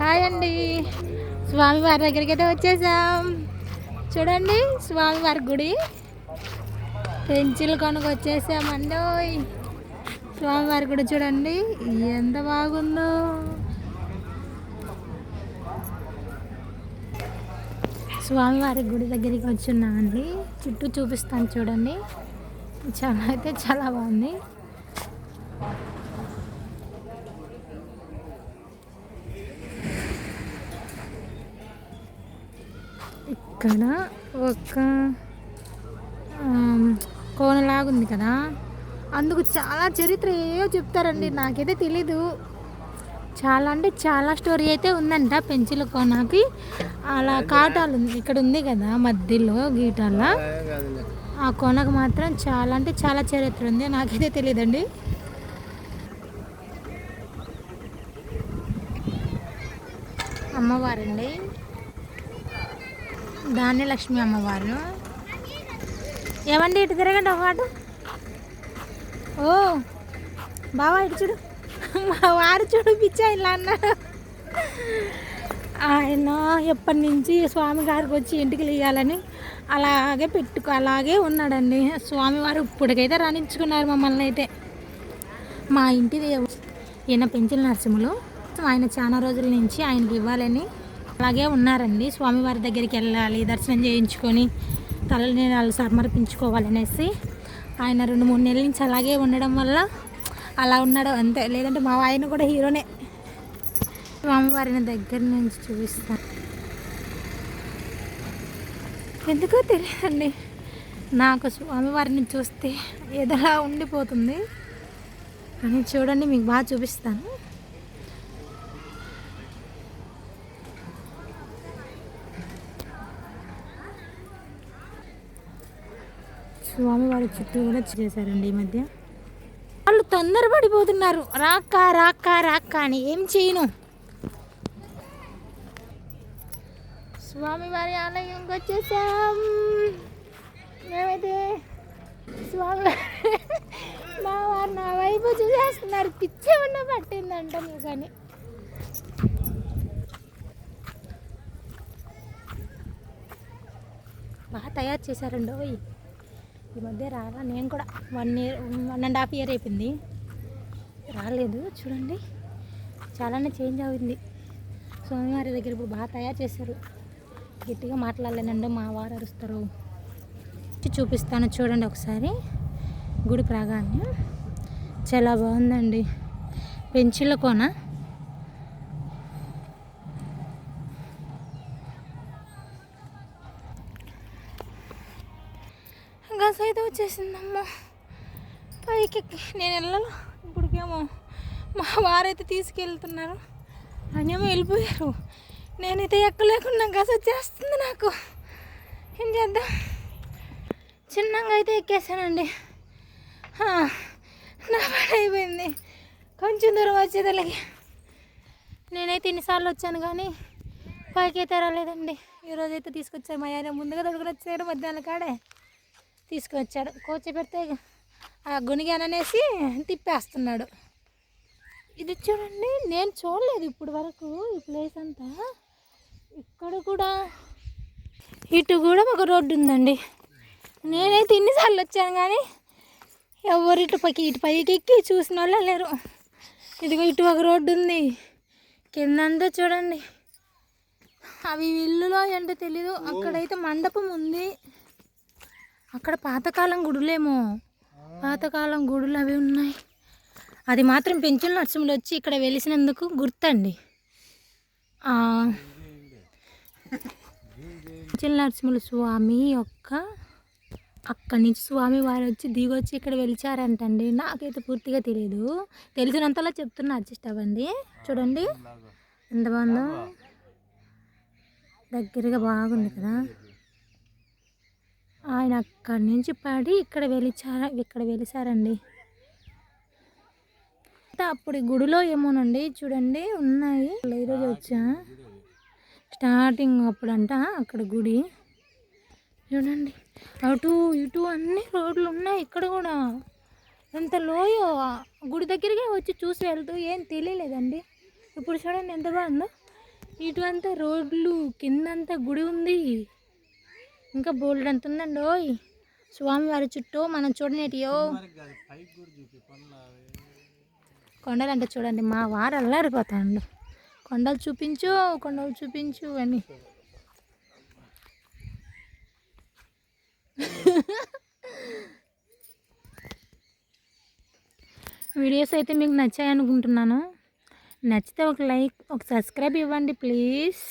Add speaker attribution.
Speaker 1: Hi అండి. స్వామివారి దగ్గరికి అయితే వచ్చేసాం. చూడండి స్వామివారి గుడి. పెంచులు కొనుక్కు వచ్చేసామండి స్వామివారి గుడి చూడండి ఎంత బాగుందో. స్వామివారి గుడి దగ్గరికి వచ్చున్నామండి. చుట్టూ చూపిస్తాను చూడండి. చాలా అయితే చాలా బాగుంది. ఇక్కడ ఒక కోనలాగుంది కదా. అందుకు చాలా చరిత్ర ఏవో చెప్తారండి. నాకైతే తెలీదు. చాలా అంటే చాలా స్టోరీ అయితే ఉందంట పెంచుల కోనకి. అలా కాటాలు ఉంది ఇక్కడ ఉంది కదా మధ్యలో గీటాల. ఆ కోనకు మాత్రం చాలా అంటే చాలా చరిత్ర ఉంది. నాకైతే తెలియదండి అమ్మవారండి. ధాన్యలక్ష్మి అమ్మవారు. ఏమండి ఇటు తిరగండి ఒక ఓ బావా ఇటు చూడు. మా వారు చూడు పిచ్చా ఇలా అన్నాడు. ఆయన ఎప్పటి నుంచి స్వామి గారికి వచ్చి ఇంటికి ఇవ్వాలని అలాగే పెట్టుకో అలాగే ఉన్నాడండి. స్వామివారు ఇప్పటికైతే రాణించుకున్నారు మమ్మల్ని అయితే. మా ఇంటి ఈయన పెంచిన నరసింహులు. ఆయన చాలా రోజుల నుంచి ఆయనకి ఇవ్వాలని అలాగే ఉన్నారండి. స్వామివారి దగ్గరికి వెళ్ళాలి దర్శనం చేయించుకొని తలని సమర్పించుకోవాలనేసి ఆయన రెండు మూడు నెలల నుంచి అలాగే ఉండడం వల్ల అలా ఉన్నాడు అంతే. లేదంటే మా ఆయన కూడా హీరోనే. స్వామివారిని దగ్గర నుంచి చూపిస్తాను ఎందుకో తెలియదండి. నాకు స్వామివారిని చూస్తే ఏదోలా ఉండిపోతుంది. కానీ చూడండి మీకు బాగా చూపిస్తాను. స్వామివారి చుట్టూ కూడా చేశారండి ఈ మధ్య. వాళ్ళు తొందరపడిపోతున్నారు. రాక్క రాక్క రాక్క అని ఏం చేయను. స్వామివారి ఆలయంకి వచ్చేసాం. మేమైతే స్వామి మా వారు నా వైపు చూసేస్తున్నారు. పిచ్చి ఉన్న పట్టిందంట నువ్వు కానీ. బాగా తయారు చేశారండి ఓయ్ ఈ మధ్య రాలా. నేను కూడా one year one and half year అయిపోయింది. రాలేదు. చూడండి. చాలానే చేంజ్ అయింది స్వామివారి దగ్గర ఇప్పుడు బాగా తయారు చేశారు. గట్టిగా మాట్లాడలేనండి మా వారు అరుస్తారు. చూపిస్తాను చూడండి ఒకసారి. గుడి ప్రాగాన్ని చాలా బాగుందండి. పెంచిళ్ళ కోన. వచ్చేసిందమ్మా పైకి ఎక్కి నేను వెళ్ళను. ఇప్పటికేమో మా వారైతే తీసుకెళ్తున్నారు. అన్నేమో వెళ్ళిపోయారు. నేనైతే ఎక్కలేకుండా గస వచ్చేస్తుంది నాకు. ఏం చేద్దాం? చిన్నగా అయితే ఎక్కేసానండి. నా పని అయిపోయింది. కొంచెం దూరం వచ్చేదలకి నేనైతే ఇన్నిసార్లు వచ్చాను కానీ పైకి అయితే రాలేదండి. ఈరోజు అయితే తీసుకొచ్చారు మా ఆయన. ముందుగా దొడుకుని వచ్చారు మధ్యాహ్నం కాడే. తీసుకొచ్చాడు. కూర్చోబెడితే ఆ గునిగాననేసి తిప్పేస్తున్నాడు. ఇది చూడండి నేను చూడలేదు ఇప్పుడు వరకు ఈ ప్లేస్ అంతా. ఇక్కడ కూడా ఇటు కూడా ఒక రోడ్డు ఉందండి. నేనైతే ఇన్నిసార్లు వచ్చాను కానీ ఎవరు ఇటు పైకి ఇటు పైకి ఎక్కి చూసిన వాళ్ళే లేరు. ఇదిగో ఇటు ఒక రోడ్డు ఉంది. కిందంతా చూడండి. అవి ఇల్లులో ఏంటో తెలీదు. అక్కడైతే మండపం ఉంది. అక్కడ పాతకాలం గుడులేమో. పాతకాలం గుడులు అవి ఉన్నాయి. అది మాత్రం పెంచుల నరసింహులు వచ్చి ఇక్కడ వెలిసినందుకు గుర్తండి. పెంచుల నరసింహుల స్వామి యొక్క అక్కడి నుంచి స్వామి వారు వచ్చి దిగొచ్చి ఇక్కడ వెలిచారంటండి. నాకైతే పూర్తిగా తెలియదు తెలిసినంతలో చెప్తున్నా అడ్జస్ట్ అవ్వండి. చూడండి. ఎంత బాగుందో. దగ్గరగా బాగుంది కదా. ఆయన అక్కడి నుంచి పడి ఇక్కడ వెలిచార ఇక్కడ వెలిసారండి. అప్పుడు గుడిలో ఏమోనండి చూడండి ఉన్నాయి. ఈరోజు వచ్చా? స్టార్టింగ్ అప్పుడంట అక్కడ గుడి. చూడండి అటు ఇటు అన్ని రోడ్లు ఉన్నాయి ఇక్కడ కూడా. ఎంత లోయో గుడి దగ్గరికి వచ్చి చూసి వెళ్తూ ఏం తెలియలేదండి. ఇప్పుడు చూడండి ఎంత బాగుందో. ఇటు అంతా రోడ్లు కిందంతా గుడి ఉంది. ఇంకా బోల్డ్ ఎంత ఉందండి ఓయ్. స్వామివారి చుట్టూ మనం చూడనేటియో కొండలు అంటే చూడండి మా వారు అల్లాడిపోతాడు కొండలు చూపించు కొండలు చూపించు అని. వీడియోస్ అయితే మీకు నచ్చాయనుకుంటున్నాను. నచ్చితే ఒక లైక్ ఒక సబ్స్క్రైబ్ ఇవ్వండి ప్లీజ్.